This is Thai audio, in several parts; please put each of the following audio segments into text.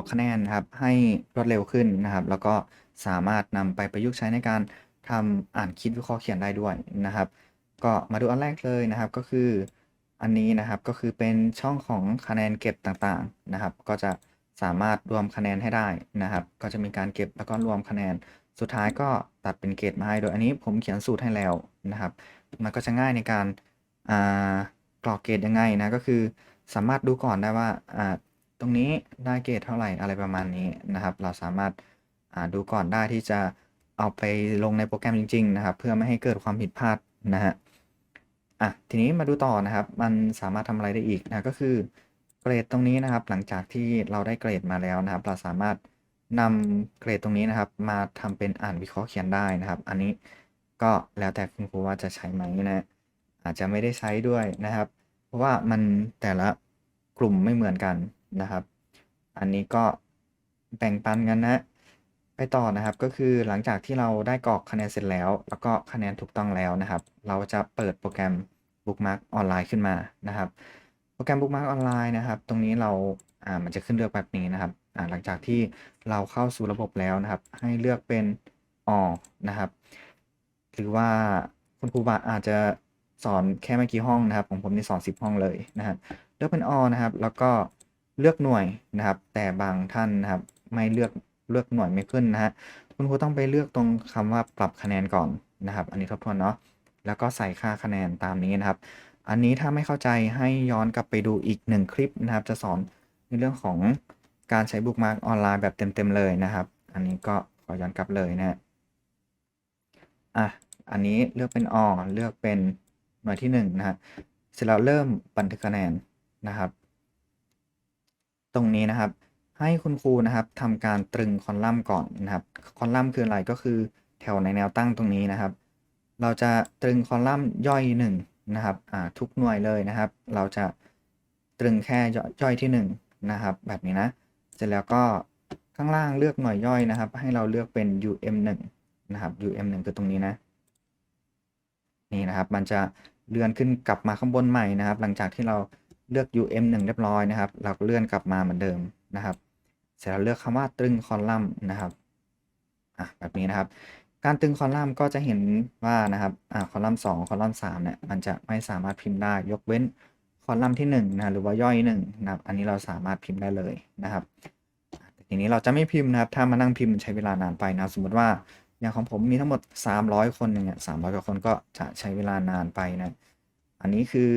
อกคะแนนนะครับให้รวดเร็วขึ้นนะครับ แล้วก็สามารถนำไปประยุกต์ใช้ในการทำอ่านคิดวิเคราะห์เขียนได้ด้วยนะครับ ก็มาดูอันแรกเลยนะครับก็คืออันนี้นะครับก็คือเป็นช่องของคะแนนเก็บต่างๆนะครับ ก็จะสามารถรวมคะแนนให้ได้นะครับ ก็จะมีการเก็บแล้วก็รวมคะแนน สุดท้ายก็ตัดเป็นเกรดมาให้โดยอันนี้ผมเขียนสูตรให้แล้วนะครับ มันก็จะง่ายในการกรอกเกรดยังไงนะก็คือสามารถดูก่อนได้ว่า ตรงนี้ได้เกรดเท่าไหร่อะไรประมาณนี้นะครับ เราสามารถอ่าดูก่อนได้ที่จะเอาไปลงในโปรแกรมจริง ๆ นะครับ เพื่อไม่ให้เกิดความผิดพลาดนะฮะอะทีนี้มาดูต่อนะครับ มันสามารถทำอะไรได้อีกนะก็คือเกรดตรงนี้นะครับ หลังจากที่เราได้เกรดมาแล้วนะครับ เราสามารถนำเกรดตรงนี้นะครับ มาทำเป็นอ่านวิเคราะห์เขียนได้นะครับ อันนี้ก็แล้วแต่คุณครูว่าจะใช้ไหมนะอาจจะไม่ได้ใช้ด้วยนะครับ เพราะว่ามันแต่ละกลุ่มไม่เหมือนกัน นะครับ อันนี้ก็แบ่งปันกันนะ ไปต่อนะครับก็คือหลังจากที่เราได้กรอกคะแนนเสร็จแล้ว แล้วก็คะแนนถูกต้องแล้วนะครับ เราจะเปิดโปรแกรม Bookmark ออนไลน์ขึ้นมานะครับ โปรแกรม Bookmark ออนไลน์นะครับ ตรงนี้เราอ่ามันจะขึ้นเลือกแบบนี้นะครับอ่าหลังจากที่เราเข้าสู่ระบบแล้วนะครับ ให้เลือกเป็นออนะครับ หรือว่าคุณครูบาอาจจะสอนแค่ไม่กี่ห้องนะครับ ของผมนี่สอน10 ห้องเลยนะครับเลือกเป็นอนะครับ แล้วก็ เลือกหน่วยนะครับ แต่บางท่านนะครับไม่เลือกเลือกหน่วยไม่ขึ้นนะฮะคุณครูต้องไปเลือกตรงคำว่าปรับคะแนนก่อนนะครับ อันนี้ทบทวนเนาะแล้วก็ใส่ค่าคะแนนตามนี้นะครับ อันนี้ถ้าไม่เข้าใจให้ย้อนกลับไปดูอีกหนึ่งคลิปนะครับ จะสอนในเรื่องของการใช้บุ๊กมาร์กออนไลน์แบบเต็มๆเลยนะครับ อันนี้ก็ขอย้อนกลับเลยนะอะอันนี้เลือกเป็นอเลือกเป็นหน่วยที่1นนะฮะเสร็จแล้วเริ่มบันทึกคะแนนนะครับ ตรงนี้นะครับ ให้คุณครูนะครับทำการตรึงคอลัมน์ก่อนนะครับ คอลัมน์คืออะไรก็คือแถวในแนวตั้งตรงนี้นะครับ เราจะตรึงคอลัมน์ย่อย1นะครับทุกหน่วยเลยนะครับ เราจะตรึงแค่ย่อยที่1นะครับ แบบนี้นะ เสร็จแล้วก็ข้างล่างเลือกหน่วยย่อยนะครับ ให้เราเลือกเป็น um1 นะครับ um1 คือตรงนี้นะ นี่นะครับ มันจะเลื่อนขึ้นกลับมาข้างบนใหม่นะครับ หลังจากที่เรา เลือก um1 เรียบร้อยนะครับ เราก็เลื่อนกลับมาเหมือนเดิมนะครับ เสร็จแล้วเลือกคำว่าตรึงคอลัมน์นะครับอะแบบนี้นะครับ การตึงคอลัมน์ก็จะเห็นว่านะครับอ่าคอลัมน์2คอลัมน์3เนี่ยมันจะไม่สามารถพิมพ์ได้ยกเว้นคอลัมน์ที่1นะหรือว่าย่อย1นะครับอันนี้เราสามารถพิมพ์ได้เลยนะครับทีนี้เราจะไม่พิมพ์นะครับ ถ้ามานั่งพิมพ์ใช้เวลานานไปนะสมมติว่าอย่างของผมมีทั้งหมด 300 คนอย่างเงี้ยกว่าคนก็จะใช้เวลานานไปนะ อันนี้คือ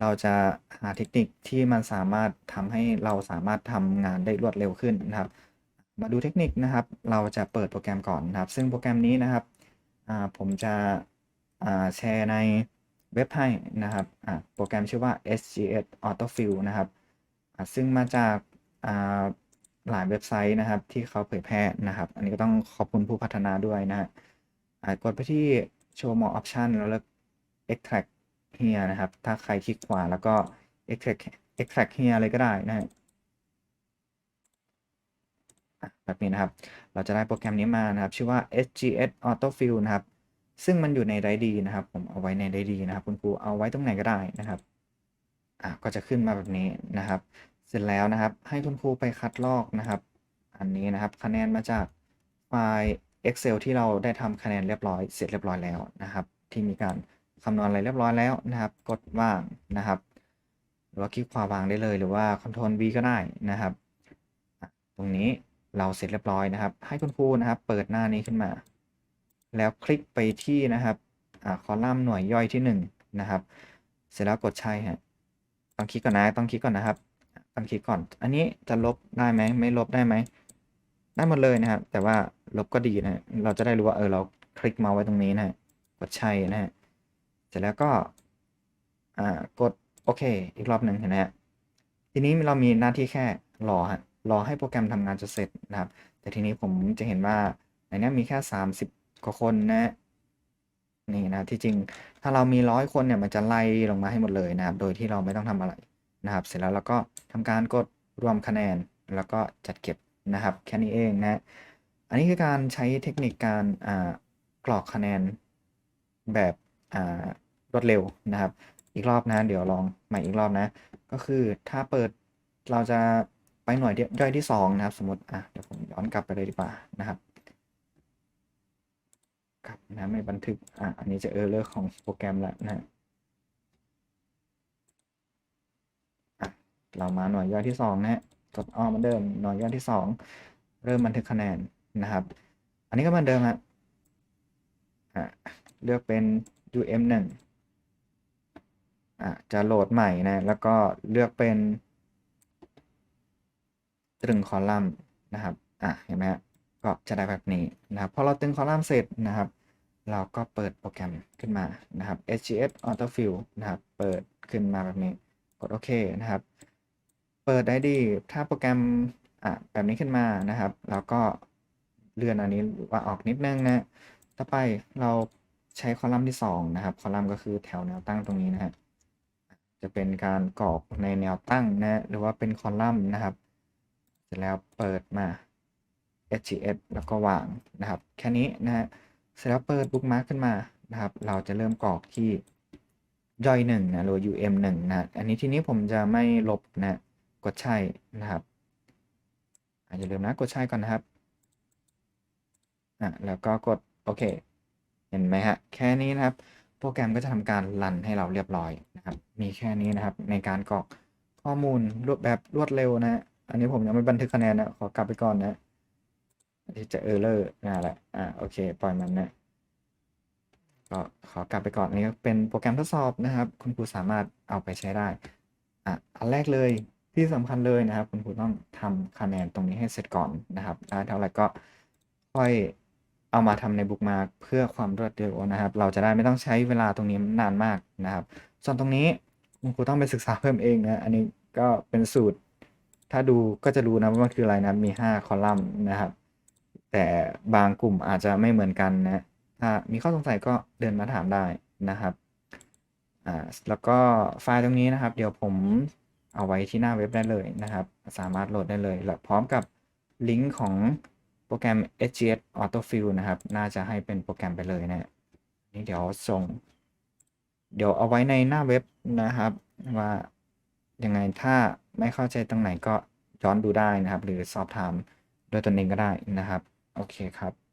เราจะหาเทคนิคที่มันสามารถทำให้เราสามารถทำงานได้รวดเร็วขึ้นนะครับ มาดูเทคนิคนะครับ เราจะเปิดโปรแกรมก่อนนะครับ ซึ่งโปรแกรมนี้นะครับผมจะแชร์ในเว็บให้นะครับโปรแกรมชื่อว่า SGS Autofill นะครับซึ่งมาจากหลายเว็บไซต์นะครับที่เขาเผยแพร่นะครับ อันนี้ก็ต้องขอบคุณผู้พัฒนาด้วยนะฮะกดไปที่ Show More Option แล้วเลือก Extract here นะครับ ถ้าใครคลิกขวาแล้วก็ extract extract here เลยก็ได้นะแบบนี้นะครับ เราจะได้โปรแกรมนี้มานะครับ ชื่อว่า SGS Autofill นะครับ ซึ่งมันอยู่ในไดดีนะครับ ผมเอาไว้ในไดดีนะครับ คุณครูเอาไว้ตรงไหนก็ได้นะครับอะก็จะขึ้นมาแบบนี้นะครับ เสร็จแล้วนะครับ ให้คุณครูไปคัดลอกนะครับ อันนี้นะครับ คะแนนมาจากไฟล์ Excel ที่เราได้ทำคะแนนเรียบร้อย เสร็จเรียบร้อยแล้วนะครับ ที่มีการ คำนวณอะไรเรียบร้อยแล้วนะครับ กดวางนะครับหรือว่าคลิกขวาวางได้เลยหรือว่า Ctrl V ก็ได้นะครับ ตรงนี้เราเสร็จเรียบร้อยนะครับ ให้คุณครูนะครับ เปิดหน้านี้ขึ้นมา แล้วคลิกไปที่นะครับคอลัมน์หน่วยย่อยที่1นนะครับ เสร็จแล้วกดใช่ฮะต้องคลิกก่อนนะต้องคลิกก่อนนะครับต้องคลิกก่อน อันนี้จะลบได้ไหมไม่ลบได้ไหมได้หมดเลยนะครับ แต่ว่าลบก็ดีนะเราจะได้รู้ว่าเออเราคลิกมาไว้ตรงนี้นะกดใช่นะฮะ เสร็จแล้วก็กดโอเค อีกรอบหนึ่งเห็นไหมฮะทีนี้เรามีหน้าที่แค่รอฮะรอให้โปรแกรมทำงานจะเสร็จนะครับ แต่ทีนี้ผมจะเห็นว่าในนี้มีแค่ 30กว่าคนนะนี่นะที่จริงถ้าเรามีร้อยคนเนี่ยมันจะไล่ลงมาให้หมดเลยนะครับ โดยที่เราไม่ต้องทำอะไรนะครับ เสร็จแล้วเราก็ทำการกดรวมคะแนนแล้วก็จัดเก็บนะครับ แค่นี้เองนะอันนี้คือการใช้เทคนิคการกรอกคะแนนแบบ รวดเร็วนะครับ อีกรอบนะ เดี๋ยวลองใหม่อีกรอบนะ ก็คือถ้าเปิดเราจะไปหน่วยย่อยที่สองนะครับ สมมติอะเดี๋ยวผมย้อนกลับไปเลยดีกว่านะครับกลับนะไม่บันทึกอะอันนี้จะเออร์เลอร์ของโปรแกรมแล้วนะอะเรามาหน่วยย่อยที่สองนะฮะกดอ้อมเหมือนเดิมหน่วยย่อยที่สองเริ่มบันทึกคะแนนนะครับ อันนี้ก็เหมือนเดิมฮะอะเลือกเป็น um 1 อะจะโหลดใหม่นะ แล้วก็เลือกเป็น ตรึงคอลัมน์นะครับ อะเห็นไหมก็จะได้แบบนี้นะครับ พอเราตึงคอลัมน์เสร็จนะครับ เราก็เปิดโปรแกรมขึ้นมานะครับ SGS Autofill นะครับ เปิดขึ้นมาแบบนี้ กดโอเคนะครับ เปิดได้ดี ถ้าโปรแกรมอะแบบนี้ขึ้นมานะครับ แล้วก็เลื่อนอันนี้ว่าออกนิดนึงนะ ต่อไปเรา ใช้คอลัมน์ที่ 2 นะครับ คอลัมน์ก็คือแถวแนวตั้งตรงนี้นะฮะจะเป็นการกรอกในแนวตั้งนะหรือว่าเป็นคอลัมน์นะครับ เสร็จแล้วเปิดมา SGS แล้วก็วางนะครับ แค่นี้นะฮะเสร็จแล้วเปิดบุ๊กมาร์กขึ้นมานะครับ เราจะเริ่มกรอกที่ย่อยหนึ่งนะหรือ UM หนึ่งนะอันนี้ทีนี้ผมจะไม่ลบนะกดใช่นะครับอาอย่าลืมนะกดใช่ก่อนนะครับอะแล้วก็กดโอเค เห็นไหมฮะแค่นี้นะครับ โปรแกรมก็จะทำการรันให้เราเรียบร้อยนะครับ มีแค่นี้นะครับ ในการกรอกข้อมูลรวดแบบรวดเร็วนะ อันนี้ผมยังไม่บันทึกคะแนนนะ ขอกลับไปก่อนนะที่จะเออร์เลอร์นั่นแหละอ่าโอเค ปล่อยมันนะก็ขอกลับไปก่อนอันนี้ก็เป็นโปรแกรมทดสอบนะครับ คุณครูสามารถเอาไปใช้ได้อะอันแรกเลยที่สำคัญเลยนะครับ คุณครูต้องทำคะแนนตรงนี้ให้เสร็จก่อนนะครับได้เท่าไหร่ก็ค่อย เอามาทำในบุ๊กมาเพื่อความรวดเร็วนะครับ เราจะได้ไม่ต้องใช้เวลาตรงนี้นานมากนะครับ ส่วนตรงนี้คุณครูต้องไปศึกษาเพิ่มเองนะอันนี้ก็เป็นสูตร ถ้าดูก็จะรู้นะว่ามันคืออะไรนะมี 5 คอลัมน์นะครับ แต่บางกลุ่มอาจจะไม่เหมือนกันนะถ้ามีข้อสงสัยก็เดินมาถามได้นะครับอ่าแล้วก็ไฟล์ตรงนี้นะครับ เดี๋ยวผมเอาไว้ที่หน้าเว็บได้เลยนะครับ สามารถโหลดได้เลยและพร้อมกับลิงก์ของ โปรแกรม SGS Autofill นะครับ น่าจะให้เป็นโปรแกรมไปเลยนะนี่เดี๋ยวส่ง เดี๋ยวเอาไว้ในหน้าเว็บนะครับ ว่ายังไงถ้าไม่เข้าใจตรงไหนก็ย้อนดูได้นะครับ หรือสอบถามโดยตนเองก็ได้นะครับ โอเคครับ